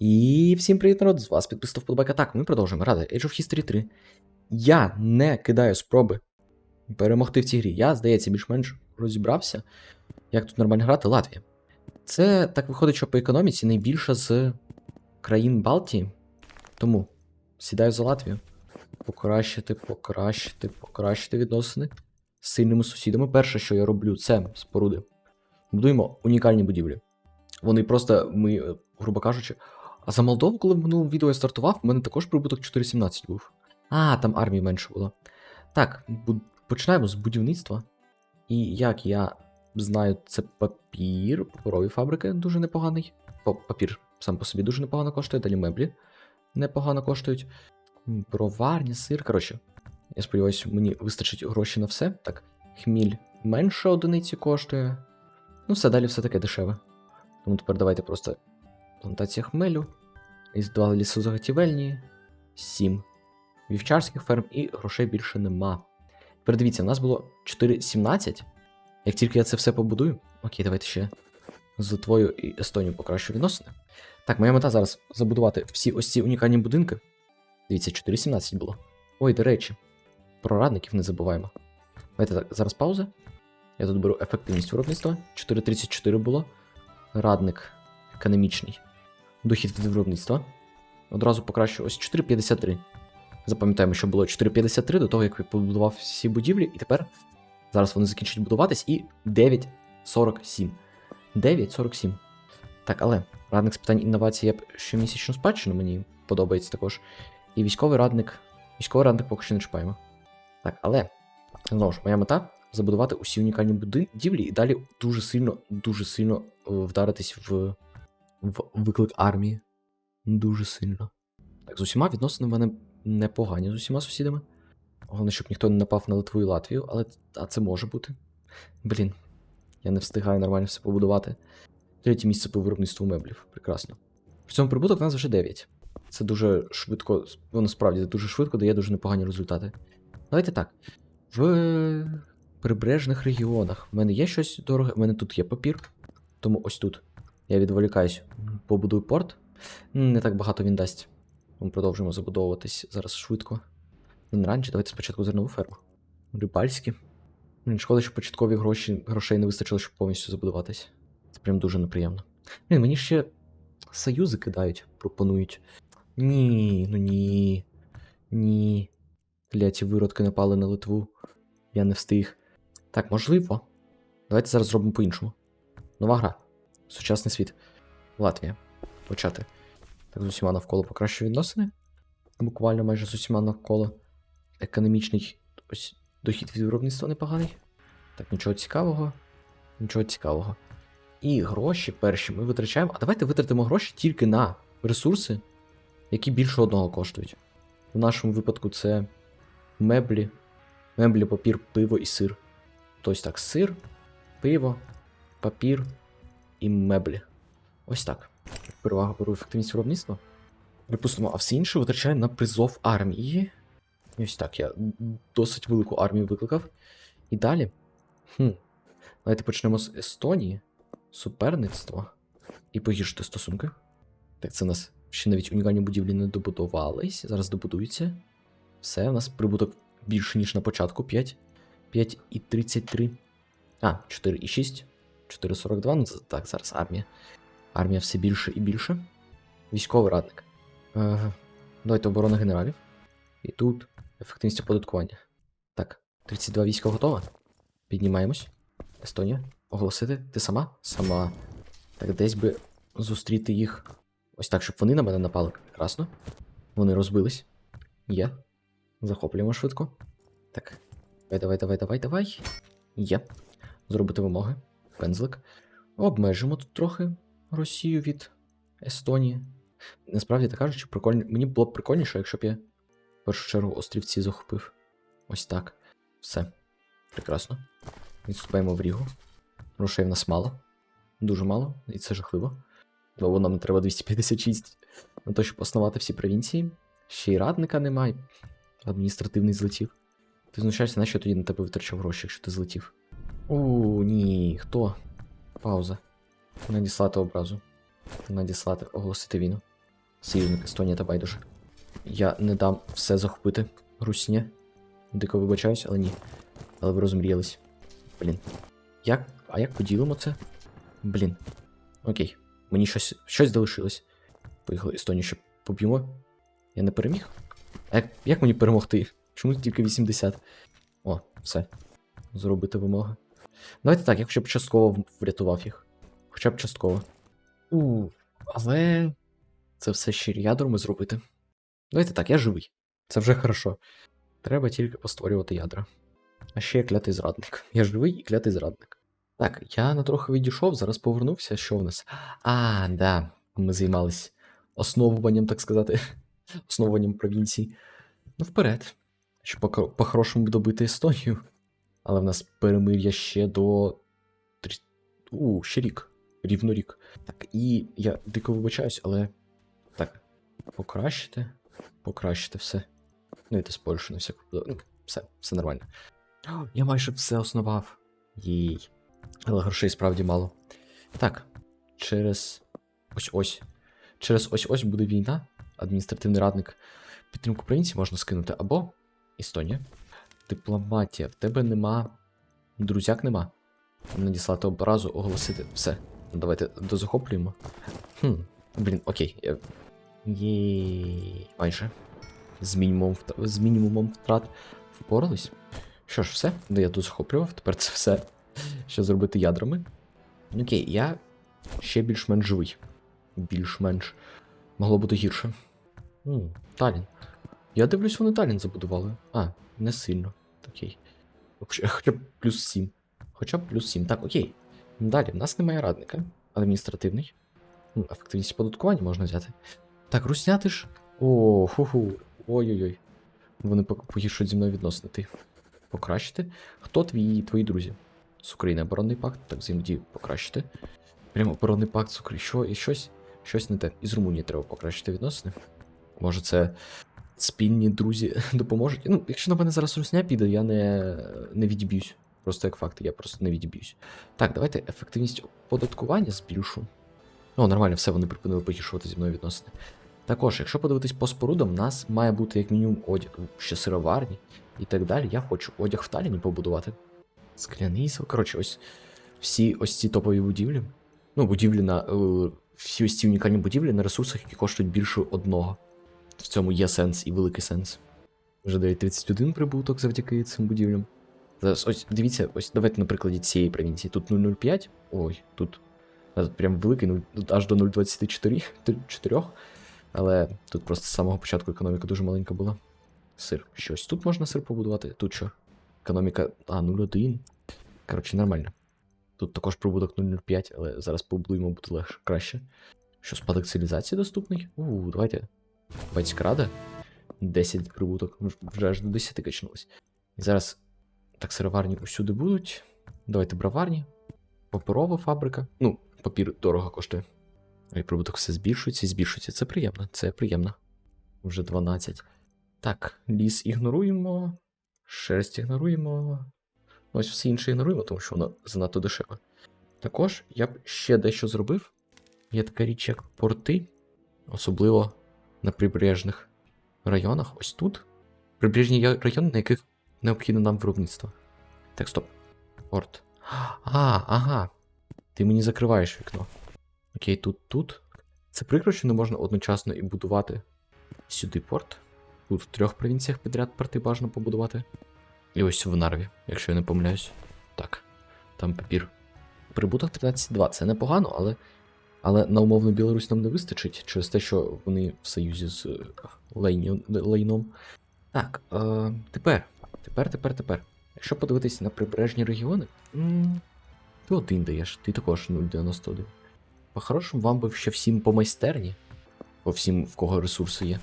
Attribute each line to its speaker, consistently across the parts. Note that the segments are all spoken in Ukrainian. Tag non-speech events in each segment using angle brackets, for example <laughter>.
Speaker 1: І всім привіт, народ! З вас підписав вподобайка. Так, ми продовжуємо грати Age of History 3. Я не кидаю спроби перемогти в цій грі. Я, здається, більш-менш розібрався, як тут нормально грати Латвія. Це так виходить, що по економіці найбільша з країн Балтії. Тому сідаю за Латвію. Покращити, покращити, покращити відносини з сильними сусідами. Перше, що я роблю, це споруди. Будуємо унікальні будівлі. Вони просто, ми, грубо кажучи, а за Молдову, коли в минулому відео я стартував, у мене також прибуток 4,17 був. А, там армії менше було. Так, починаємо з будівництва. І як я знаю, це папір, паперові фабрики дуже непоганий. Па- Папір сам по собі дуже непогано коштує, далі меблі непогано коштують. Броварня, сир. Коротше, я сподіваюся, мені вистачить грошей на все. Так, хміль менше одиниці коштує. Ну, все далі все таке дешеве. Тому тепер давайте просто плантація хмелю, із два лісозаготівельні, сім вівчарських ферм і грошей більше нема. Тепер дивіться, в нас було 4,17. Як тільки я це все побудую. Окей, давайте ще з Литвою і Естонією покращу відносини. Так, моя мета зараз забудувати всі ось ці унікальні будинки. Дивіться, 4,17 було. Ой, до речі, про радників не забуваємо. Давайте так, зараз пауза. Я тут беру ефективність виробництва. 4,34 було. Радник економічний. Дохід від виробництва. Одразу покращу ось 4,53. Запам'ятаємо, що було 4,53 до того, як я побудував всі будівлі, і тепер зараз вони закінчать будуватись і 9,47. 9,47. Так, але радник з питань інновацій є щомісячну спадщину, мені подобається також. І військовий радник. Військовий радник поки що не чіпаємо. Так, але знову ж, моя мета забудувати усі унікальні будівлі і далі дуже сильно, дуже сильно е, вдаритись в, в виклик армії. Дуже сильно. Так, з усіма відносини в мене непогані з усіма сусідами. Головне, щоб ніхто не напав на Литву і Латвію, але а це може бути. Блін, я не встигаю нормально все побудувати. Третє місце по виробництву меблів. Прекрасно. В цьому прибуток у нас вже 9. Це дуже швидко, воно справді дуже швидко дає дуже непогані результати. Давайте так. В прибережних регіонах в мене є щось дороге, в мене тут є папір. Тому ось тут я відволікаюсь, побудую порт. Не так багато він дасть. Ми продовжуємо забудовуватись зараз швидко. Не раніше, давайте спочатку зернову ферму. Рибальські. Блін, Шкода, що початкові гроші, грошей не вистачило, щоб повністю забудуватись. Це прям дуже неприємно. Блін, мені ще союзи кидають, пропонують. Ні, ну ні. Ні. Кляті виродки напали на Литву. Я не встиг. Так, можливо. Давайте зараз зробимо по-іншому. Нова гра. Сучасний світ. Латвія. Почати. Так, з усіма навколо покращую відносини. Буквально майже з усіма навколо. Економічний ось дохід від виробництва непоганий. Так, нічого цікавого. Нічого цікавого. І гроші перші ми витрачаємо. А давайте витратимо гроші тільки на ресурси, які більше одного коштують. В нашому випадку це меблі, меблі, папір, пиво і сир. Тобто так, сир, пиво, папір і меблі. Ось так. Перевага беру ефективність виробництва. Припустимо, а все інше витрачаю на призов армії. І Ось так, я досить велику армію викликав. І далі. Хм. Давайте почнемо з Естонії. Суперництво. І погіршити стосунки. Так, це у нас ще навіть унікальні будівлі не добудувались. Зараз добудуються. Все, у нас прибуток більше, ніж на початку. 5. 5,33. А, 4,6. 4,42. Ну, це так, зараз армія. Армія все більше і більше. Військовий радник. Е, давайте оборона генералів. І тут ефективність оподаткування. Так, 32 війська готова. Піднімаємось. Естонія. Оголосити. Ти сама? Сама. Так, десь би зустріти їх. Ось так, щоб вони на мене напали. Прекрасно. Вони розбились. Є. Захоплюємо швидко. Так. Давай, давай, давай, давай, давай. Є. Зробити вимоги. Пензлик. Обмежимо тут трохи Росію від Естонії. Насправді так кажучи, прикольно. Мені було б прикольніше, якщо б я в першу чергу острівці захопив. Ось так. Все. Прекрасно. Відступаємо в Рігу. Грошей в нас мало. Дуже мало, і це жахливо. Бо нам треба 256 на те, щоб основати всі провінції. Ще й радника немає. Адміністративний злетів. Ти знущаєшся, на що тоді на тебе витрачав гроші, якщо ти злетів? У, ні, хто? Пауза. Надіслати образу. Надіслати, оголосити війну. Союзник Естонія та байдуже. Я не дам все захопити. Русня. Дико вибачаюсь, але ні. Але ви розмріялись. Блін. Як. А як поділимо це? Блін. Окей. Мені щось щось залишилось. Поїхали Естонію ще поб'ємо. Я не переміг? А як, як мені перемогти? Чому тільки 80? О, все. Зробити вимоги. Давайте так, я хоча б частково врятував їх. Хоча б частково. У, але це все ще ядрами зробити. Давайте так, я живий. Це вже хорошо. Треба тільки постворювати ядра. А ще я клятий зрадник. Я живий і клятий зрадник. Так, я на трохи відійшов, зараз повернувся. Що в нас? А, да. Ми займались основуванням, так сказати, <laughs> основуванням провінцій. Ну, вперед. Щоб по-хорошому добити Естонію. Але в нас перемир'я ще до. У, ще рік. Рівно рік. Так, і я дико вибачаюсь, але. Так. Покращити. Покращити все. Ну, і ти з Польщі на всяку. Ну, все, все нормально. Я майже все основав. Їй. Але грошей справді мало. Так. Через. Ось ось. Через ось ось буде війна. Адміністративний радник. Підтримку провінції можна скинути або Естонія. Дипломатія. В тебе нема. Друзяк нема. Надіслати образу, оголосити. Все. Ну, Давайте дозахоплюємо. Хм. Блін, окей. Я... Єй. Майже. З мінімумом, вт- з мінімумом втрат впорались. Що ж, все, де я тут захоплював, тепер це все. Що зробити ядрами. Окей, я ще більш-менш живий. Більш-менш. Могло бути гірше. М, Талін. Я дивлюсь, вони Талін забудували. А, не сильно. Окей. Хоча, б плюс 7. Хоча б плюс 7. Так, окей. Далі, в нас немає радника. Адміністративний. Ефективність податкування можна взяти. Так, русняти ж. О, ху-ху. Ой-ой-ой. Вони погіршують зі мною відносини. Ти покращити. Хто твої твої друзі? З України оборонний пакт, так взаємодію покращити. Прямо оборонний пакт з України. Що і щось? Щось не те. Із Румунії треба покращити відносини. Може, це спільні друзі <laughs> допоможуть. Ну, якщо на мене зараз русня піде, я не, не відіб'юсь. Просто як факт, я просто не відіб'юсь. Так, давайте ефективність оподаткування збільшу. О, нормально, все, вони припинили погіршувати зі мною відносини. Також, якщо подивитись по спорудам, у нас має бути як мінімум одяг, ще сироварні і так далі. Я хочу одяг в Таліні побудувати. Скляний сел. Коротше, ось всі ось ці топові будівлі. Ну, будівлі на. е, всі ось ці унікальні будівлі на ресурсах, які коштують більше одного. В цьому є сенс і великий сенс. Вже дає 31 прибуток завдяки цим будівлям. Зараз, ось дивіться, ось давайте на прикладі цієї провінції. Тут 0,05. Ой, тут е, прям великий, ну, аж до 0,24. <laughs> Але тут просто з самого початку економіка дуже маленька була. Сир. Щось. Тут можна сир побудувати. Тут що? Економіка. А, 0,1. Коротше, нормально. Тут також прибуток 0,05, але зараз побудуємо буде краще. Що, спадок цивілізації доступний? У, давайте. Батька рада. 10 прибуток. Вже- аж до 10 качнулось. Зараз так сироварні усюди будуть. Давайте броварні. Паперова фабрика. Ну, папір дорого коштує. І прибуток все збільшується і збільшується. Це приємно, це приємно. Вже 12. Так, ліс ігноруємо. Шерсть ігноруємо. Ось все інше ігноруємо, тому що воно занадто дешеве. Також я б ще дещо зробив. Є така річ, як порти, особливо на прибережних районах. Ось тут. Прибережні райони, на яких необхідно нам виробництво. Так, стоп. Порт. А, ага. Ти мені закриваєш вікно. Окей, тут, тут. Це прикро, що не можна одночасно і будувати сюди порт. Тут в трьох провінціях підряд порти бажано побудувати. І ось в Нарві, якщо я не помиляюсь. Так, там папір. Прибуток 13,2. Це непогано, але. Але на умовну Білорусь нам не вистачить через те, що вони в союзі з е, Лейні- Лейном. Так, е, тепер. Тепер, тепер, тепер. Якщо подивитись на прибережні регіони, ти один даєш, ти також 0,91. По-хорошому, вам би ще всім по майстерні, по всім, в кого ресурси є.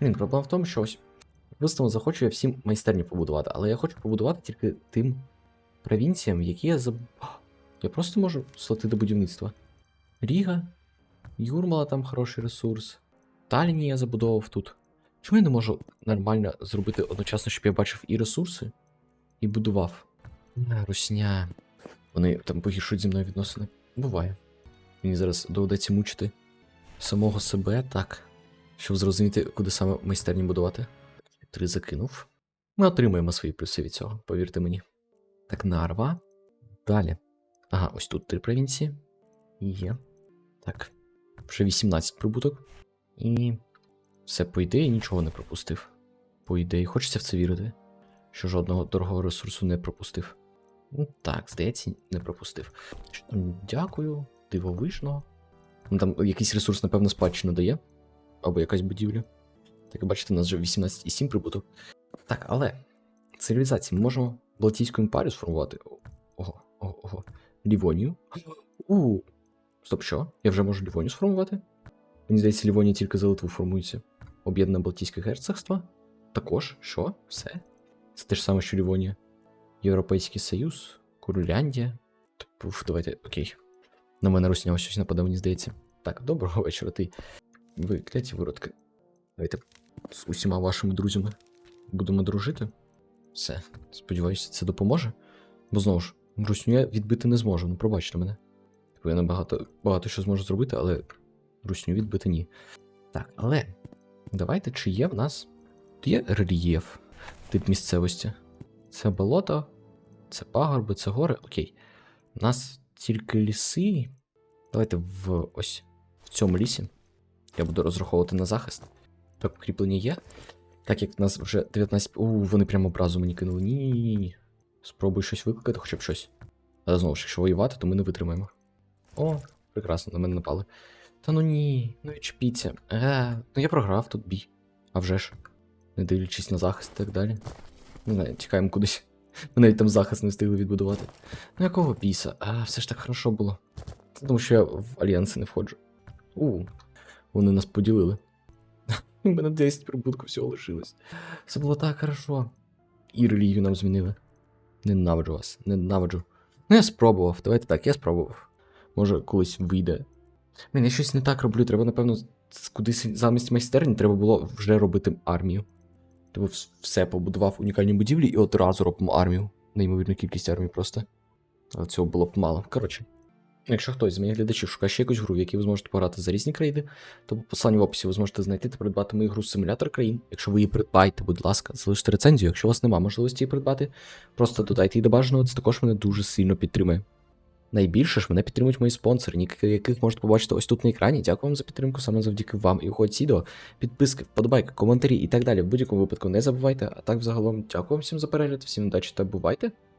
Speaker 1: Блін, проблема в тому, що ось Просто захочу я всім майстерні побудувати, але я хочу побудувати тільки тим провінціям, які я заб... Я просто можу слати до будівництва. Ріга, Юрмала там хороший ресурс. Таліні я забудовував тут. Чому я не можу нормально зробити одночасно, щоб я бачив і ресурси, і будував? Русня. Вони там погіршують зі мною відносини. Буває. Мені зараз доведеться мучити самого себе. Так. щоб зрозуміти, куди саме майстерні будувати. Три закинув. Ми отримаємо свої плюси від цього, повірте мені. Так, нарва. Далі. Ага, ось тут три провінції. Є. Так. Вже 18 прибуток. І. Все, по ідеї, нічого не пропустив. По ідеї, хочеться в це вірити, що жодного дорогого ресурсу не пропустив. Ну, так, здається, не пропустив. Дякую, дивовижно. Ну, Там якийсь ресурс, напевно, спадщину дає. Або якась будівля. Так, бачите, у нас вже 18,7 прибуток. Так, але цивілізації ми можемо Балтійську імперію сформувати. Ого, ого, ого. Лівонію. У. Стоп, що? Я вже можу Лівонію сформувати? Мені здається, Лівонія тільки за Литву формується. Об'єднане Балтійське герцогство. Також, що? Все? Це те ж саме, що Лівонія. Європейський Союз, Курляндія. Уф, давайте, окей. На мене русня щось нападе, мені здається. Так, доброго вечора, ти. Ви кляті виродки. Давайте з усіма вашими друзями будемо дружити. Все. Сподіваюся, це допоможе. Бо знову ж, русню я відбити не зможу, ну пробачте мене. Типу, я набагато багато що зможу зробити, але русню відбити ні. Так, але давайте, чи є в нас. Є рельєф тип місцевості. Це болото, це пагорби, це гори. Окей. У нас тільки ліси. Давайте в ось в цьому лісі. Я буду розраховувати на захист. Так, укріплення є. Так як в нас вже 19. У, вони прямо образу мені кинули. Ні-ні-ні. Спробуй щось викликати, хоча б щось. Але знову ж, якщо воювати, то ми не витримаємо. О, прекрасно, на мене напали. Та ну ні, ну відчепіться. Е, ну я програв тут бій. А вже ж. Не дивлячись на захист і так далі. Не знаю, тікаємо кудись. Ми навіть там захист не встигли відбудувати. Ну якого біса? А, все ж так хорошо було. Це тому що я в альянси не входжу. У, вони нас поділили. <laughs> У мене 10 прибутку всього лишилось. Все було так хорошо. І релігію нам змінили. Ненавиджу вас, ненавиджу. Ну, я спробував. Давайте так, я спробував. Може, колись вийде. Мен, щось не так роблю. Треба, напевно, кудись замість майстерні треба було вже робити армію. Тобто все побудував унікальні будівлі і одразу робимо армію. Неймовірну кількість армій просто. Але цього було б мало. Коротше. Якщо хтось з моїх глядачів шукає ще якусь гру, в якій ви зможете пограти за різні країни, то по посиланню в описі ви зможете знайти та придбати мою гру симулятор країн. Якщо ви її придбаєте, будь ласка, залиште рецензію. Якщо у вас немає можливості її придбати, просто додайте її до бажаного, це також мене дуже сильно підтримує. Найбільше ж мене підтримують мої спонсори, ніки яких можете побачити ось тут на екрані. Дякую вам за підтримку саме завдяки вам. І уходь сідо, підписки, вподобайки, коментарі і так далі. В будь-якому випадку не забувайте. А так, взагалом, дякую всім за перегляд, всім удачі та бувайте.